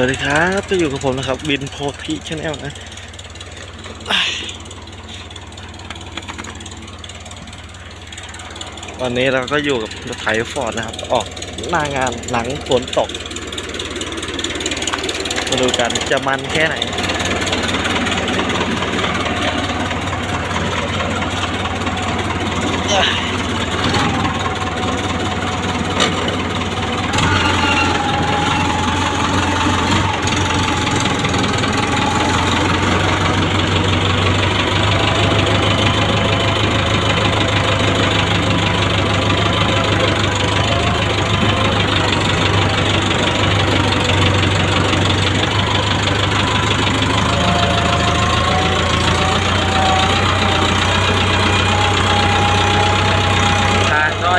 วัสดีครับจะอยู่กับผมนะครับบินโพธิชแนลนะวันนี้เราก็อยู่กับรถไถฟอร์ดนะครับ ออกหน้างานหลังฝนตก มาดูกันจะมันแค่ไหนท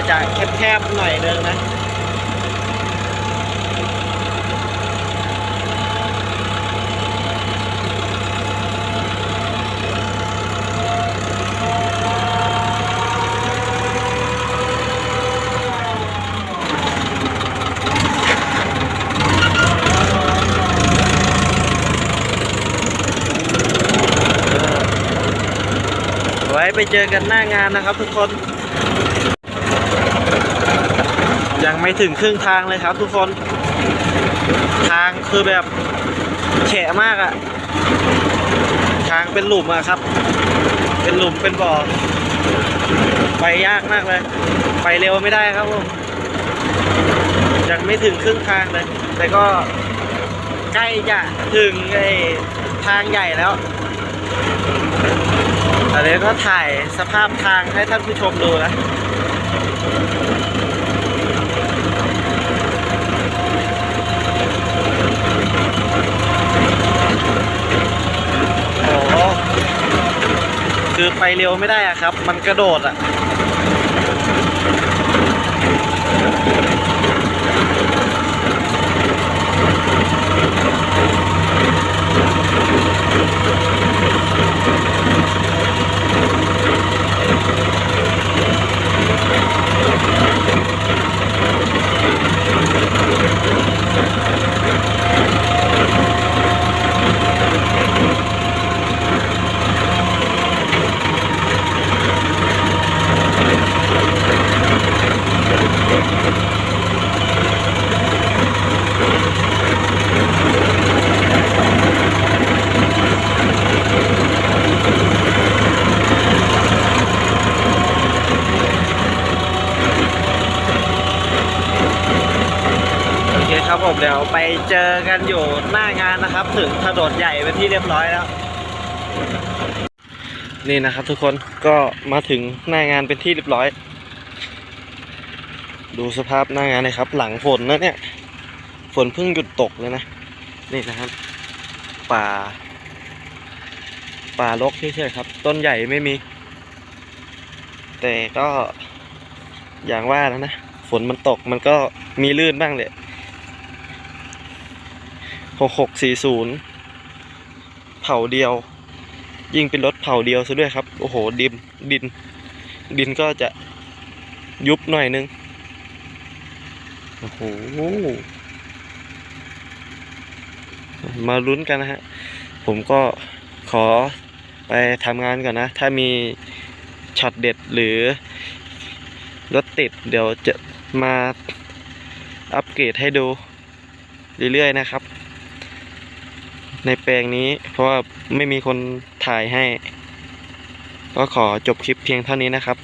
จะแคบๆหน่อยนึงนะไว้ไปเจอกันหน้างานนะครับทุกคน ยัง ไม่ถึงครึ่งทางเลยครับ ทุกคน ทางคือแบบแฉะมากอะทางเป็นหลุมอะครับ เป็นหลุมเป็นบ่อไปยากมากเลย ไปเร็วไม่ได้ครับผมยังไม่ถึงครึ่งทางเลย แต่ก็ใกล้จะถึงไอ้ทางใหญ่แล้วอันนี้ก็ถ่ายสภาพทางให้ท่านผู้ชมดูนะ โอ้โห คือไปเร็วไม่ได้อะครับ มันกระโดดอะ ผมเดี๋ยวไปเจอกันอยู่หน้างานนะครับ ถึงถนนใหญ่เป็นที่เรียบร้อยแล้ว นี่นะครับทุกคนก็มาถึงหน้างานเป็นที่เรียบร้อย ดูสภาพหน้างานเลยครับ หลังฝนนะเนี่ย ฝนเพิ่งหยุดตกเลยนะ นี่นะครับ ป่า ป่ารกเฉยๆครับ ต้นใหญ่ไม่มี แต่ก็อย่างว่าแล้วนะ ฝนมันตกมันก็มีลื่นบ้างเลย หกหกสี่ศูนย์เผาเดียว ยิ่งเป็นรถเผาเดียวซะด้วยครับ โอ้โห ดิน ดิน ดินก็จะยุบหน่อยนึง โอ้โห มาลุ้นกันนะฮะ ผมก็ขอไปทำงานก่อนนะ ถ้ามีช็อตเด็ดหรือรถติดเดี๋ยวจะมาอัปเกรดให้ดูเรื่อยๆนะครับ ในแปลงนี้ เพราะว่าไม่มีคนถ่ายให้ ก็ขอจบคลิปเพียงเท่านี้นะครับ